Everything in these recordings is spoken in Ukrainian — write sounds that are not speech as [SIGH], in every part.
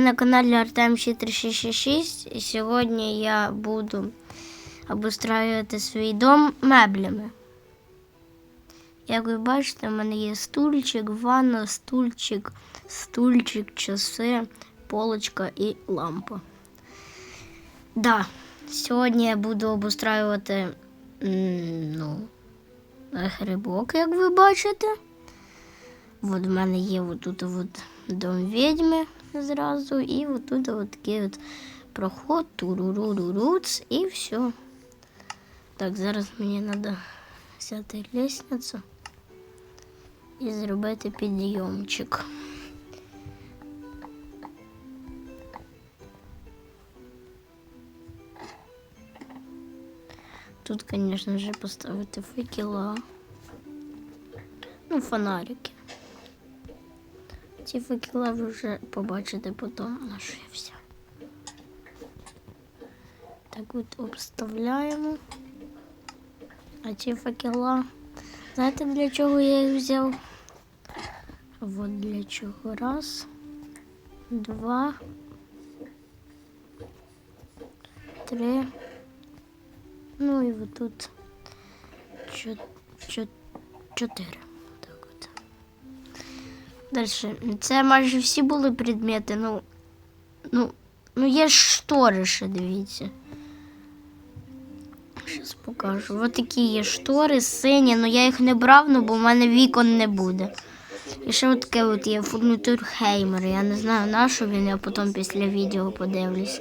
На каналі Артем 366 і сьогодні я буду обустраювати свій дом меблями. Як ви бачите, в мене є стульчик, ванна, стульчик, стульчик, часи, полочка і лампа. Да, сьогодні я буду обустраювати ну, грибок, як ви бачите. От в мене є отут от дом відьми зразу, і отут от такий от проход, туруруруруц, і все. Так, зараз мені треба взяти лестницю і зробити підйомчик. Тут, конечно же, поставити факела. Ну, фонарики. Ці факела ви вже побачите потім, на що я взяв. Так от обставляємо. А ці факела. Знаєте, для чого я їх взяв? От для чого. Раз, два, три. Ну і от тут чо- чо- чотири. Дальше. Це майже всі були предмети. Ну, ну, ну є ж штори ще, дивіться. Зараз покажу. Ось такі є штори сині, але я їх не брав, ну, бо в мене вікон не буде. І ще от таке от є фурнітур Хеймер. Я не знаю на що він, я потім після відео подивлюсь.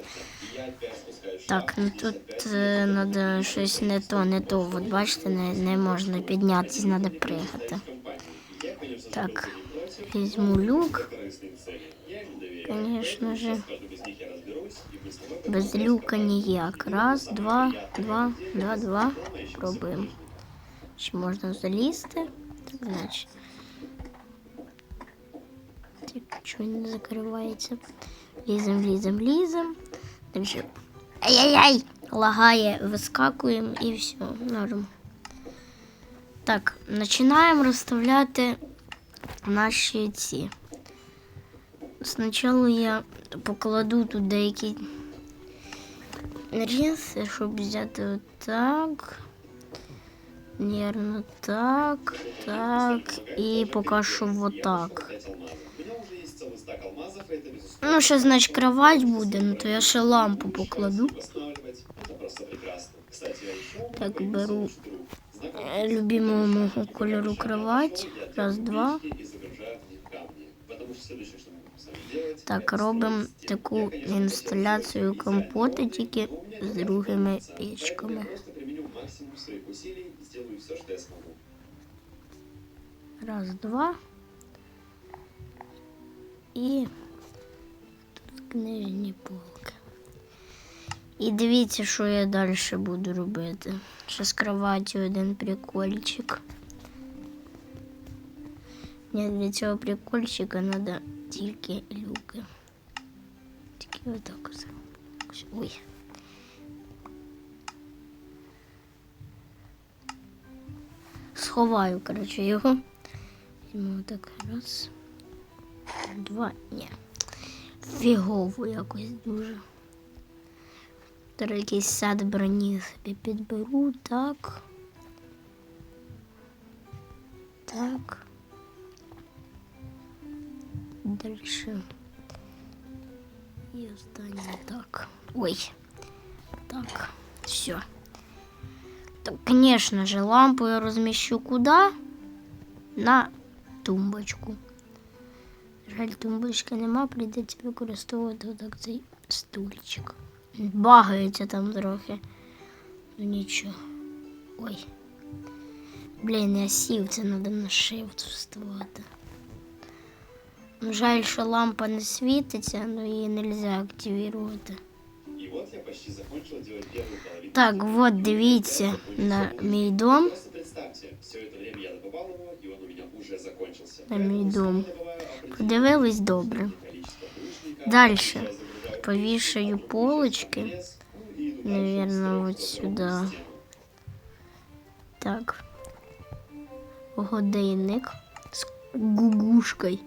Так, ну тут треба щось не то, не то. От бачите, не, не можна піднятися, треба пригати. Так, візьму люк. Звісно ж. Без люка ніяк. Раз, два, два, два, два. Пробуємо. Чи можна залізти? Так, значить. Так, чого не закривається. Лізем, лізем, лізем. Дальше. Ай-яй-яй! Лагає, вискакуємо і все, норм. Так, починаємо розставляти наші ці. Спочатку я покладу тут деякі різи, щоб взяти отак. Нервно так, так і поки що отак. Ну, ще, значить, кровать буде, ну то я ще лампу покладу. Так, беру е, любимого мого кольору кровать. Раз, два. Так, робимо таку інсталяцію компоти тільки з другими пічками. Раз, два. І тут книжні полки. І дивіться, що я далі буду робити. Ще з кроваті один прикольчик. Ні, для цього прикольчика треба тільки люки. Тільки отак зробимо. Ой. Сховаю, коротше, його. Візьму так раз. Два. Ні. Фігово якось дуже. Тепер якийсь сад броні собі підберу. Так. Так. Дальше. І останнє так. Ой. Так. Все. Так, конечно же, лампу я размещу куда? На тумбочку. Жаль, тумбочки нема, прийдеться використовувати отак цей стульчик. Багається там трохи. Ну нічого. Ой. Блін, я сів, це треба на shift вставати. Ну, Жаль, що лампа не світиться, але її не можна активувати. И вот я почти закончила делать первую половину. Так, от дивіться на мій дом. Просто представьте, все это время я добывал его, и он у меня уже закончился. На мій Поэтому дом. всего добываю определенное Подивились добре. количество булыжника, Дальше. я загружаю Повішаю полочки. лес, ну и вывожу Наверное, вот стену, сюда. стену. Так. Годинник з гугушкою.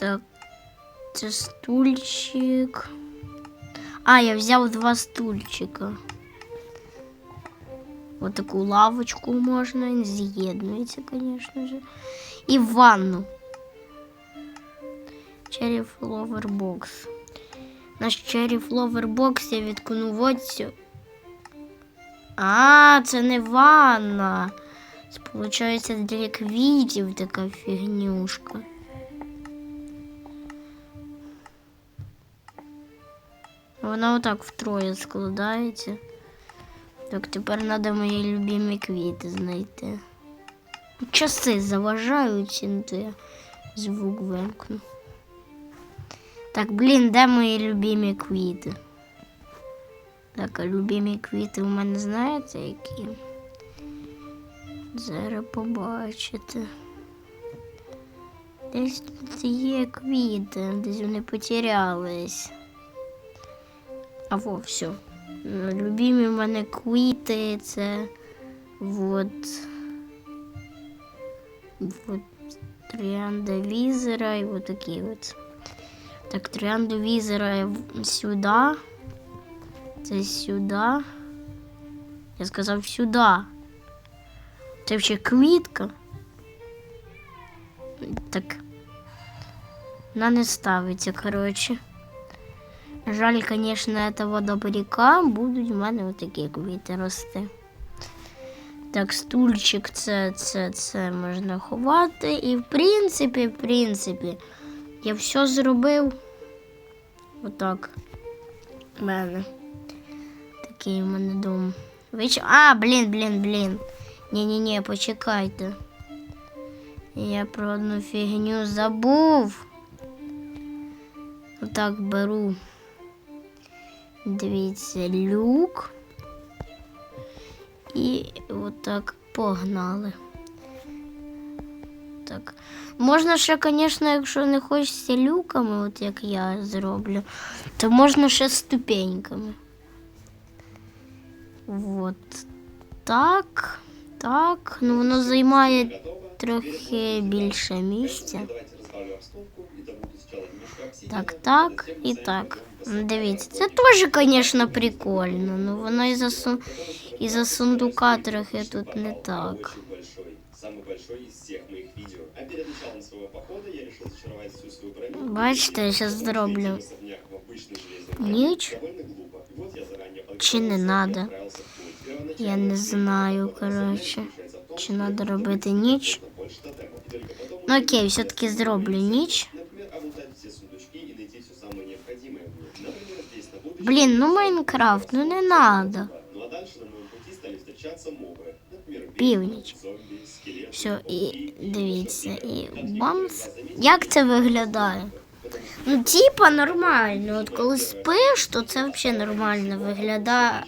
Так, це стульчик. А, я взяв два стульчика. Ось таку лавочку можна, він з'єднується, звісно же. І ванну. Cherry Flower Box. Наш Cherry Flower Box я відкинув оцю. А, це не ванна. Це, получається, для квітів така фігнюшка. Вона отак втроє складається. Так, тепер треба мої любимі квіти знайти. Часи заважають, ну то я звук вимкну. Так, блін, де мої любимі квіти? Так, а любимі квіти у мене знаєте які? Зараз побачите. Десь тут є квіти, десь вони потерялись. А во, все. Любимі в мене квіти це вот. Вот троянда візера і вот такі от. Так, троянду візера сюди. Це сюди. Я сказав сюди. Це ще квітка. Так. Вона не ставиться, коротше. Жаль, звісно, этого добряка будуть в мене отакі квіти рости. Так, стульчик, це, це, це можна ховати. І в принципі, в принципі, я все зробив. Отак. У мене. Такий у мене дом. Вич... А, блін, блін, блін. Ні-ні-ні, почекайте. Я про одну фігню забув. Отак беру. Дивіться, люк. І отак погнали. Так. Можна ще, звісно, якщо не хочеться люками, от як я зроблю, то можна ще ступеньками. От так. Так. Ну воно займає трохи більше місця. Так, так і так. высокую Дивіться, це теж, звісно, прикольно. Ну воно і за, су... і за сундука трохи тут не так. Очень большой, самый большой из всех моих видео. А перед началом своего похода я решил зачаровать всю свою броню. Бачите, я зараз зроблю. Особняк в обычной железной броне Ніч. довольно глупо. И вот я заранее Чи не подготовился и надо? отправился в путь. Первоначально Я не все знаю, подготовка особняка короче. заключается в том, Чи что надо необходимо робити сделать ніч? больше тотемов. И только потом Ну уже окей, можно все-таки сделать зроблю новые ніч. Блін, ну Майнкрафт, ну не надо. Ну а дальше на моем пути стали встречаться мобы. Например, Північ. зомби, скелеты. Все, і дивіться, і бамс. Як це виглядає? Ну, типа нормально. От коли спиш, то це взагалі нормально виглядає.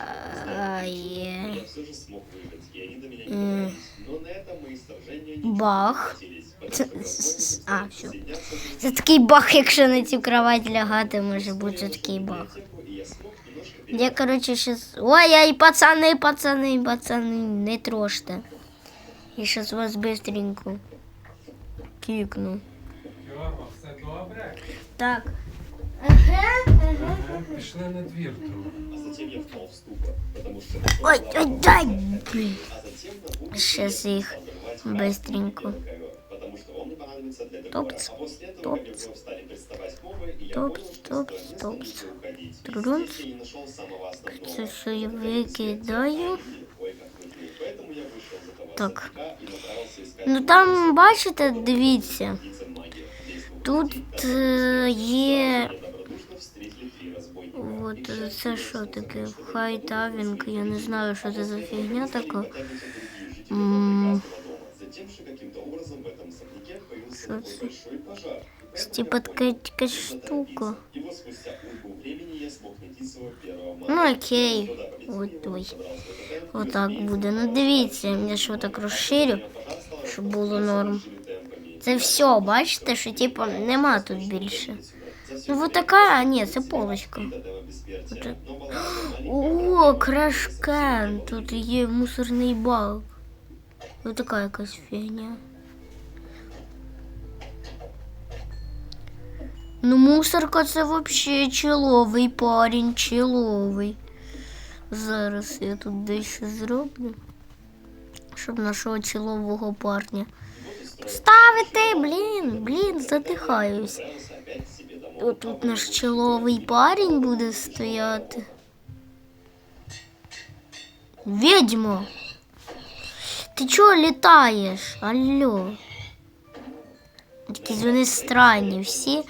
Я все же смог выжить, и они до меня не М. добрались. Но на этом мои сторожения ничего Бах. не хватились, потому Це- что возможность а, стали всё. присоединяться к Це такий баг, якщо на цю кровать лягати, може бути такий баг. Я короче, сейчас... Ой-ой, пацаны, пацаны, пацаны, не трожьте. Я сейчас вас быстренько кикну. Все добре? Так. Ага, Пішли на двір. А затем я впал в ступор, потому что... Ой, ой, дай. А Сейчас их быстренько. белый ковер, потому что он мне понадобится для декора. Топц, А после этого ко мне топц. вновь стали приставать мобы, и я Топц, понял, что топц, стоит топц. несколько уходить. И Трудун. здесь я не нашел самого основного. Це що я Это викидаю. Ой, как выглядит. Поэтому я вышел за того Так. особняка и направился искать Ну там, бачите, дивіться. птица магии. Здесь был Тут пути, е, є. меня добродушно встретили три разбойника. От Их е, счастье це я що узнал таке? за то, что Хайтавінг, я не знаю, що це за фігня така. Потягиваются другие жители М. Что такой это? большой пожар. И поэтому Типа я така понял, така нужно штука. торопиться. И вот спустя уйму времени я смог найти своего первого Ну мага. окей. Туда полетел От его, ой. собрал свой тотем, и, Отак разумеется, буде. Ну попал дивіться, в я що так А розширю. потом пожар стало щоб було распространяться норм. большими темпами. Це все, бачите, що типу нема тут більше. За всё Ну вот время така, а я ні, це достиг полочка. тотема бессмертия. Це- Но была маленькая [GASPS] О, проблема. крашкен, тут є мусорний бак. Ось така якась фігня. Ну, мусорка це взагалі чоловий парень, чоловий. Зараз я тут дещо зроблю. Щоб нашого чолового парня. Ставити, блін, блін, задихаюсь. Отут наш чоловий парень буде стояти. Відьмо! Ти чого літаєш? Алло. Якісь вони странні всі.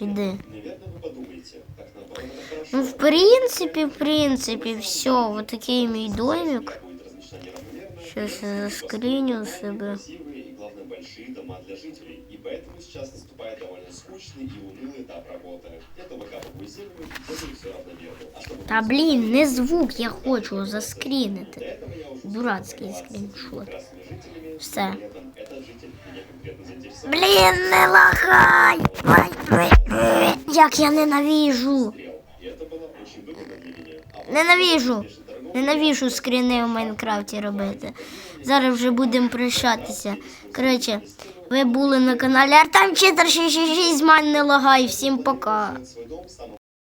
Іди. Наверное, вы подумаете, так наоборот это хорошо. Ну, в принципі, в принципі, все, вот такий мій домик. Земля будет размещена неравномерно. Сейчас я заскриню себе. Красивые и, главное, большие дома для жителей. И поэтому сейчас наступает довольно скучный и унылый этап работы. Я то выкапываю землю, то делаю все равномерно. А чтобы Та блін, не звук, я хочу для заскрінити. этого я уже Дурацький успел скріншот. поговорить с прекрасными жителями. Все. При этом этот житель меня конкретно заинтересовал. Блін, не лагай! Ой, ой, ой. Як я ненавижу! Стрел. И это было очень выгодно для меня. А вот Ненавижу! успешной торговли Ненавижу скріни в Майнкрафті робити. Зараз вже будемо прощатися. Коротше, ви були на каналі Артем 466, мань не лагай, всім пока. свой дом самым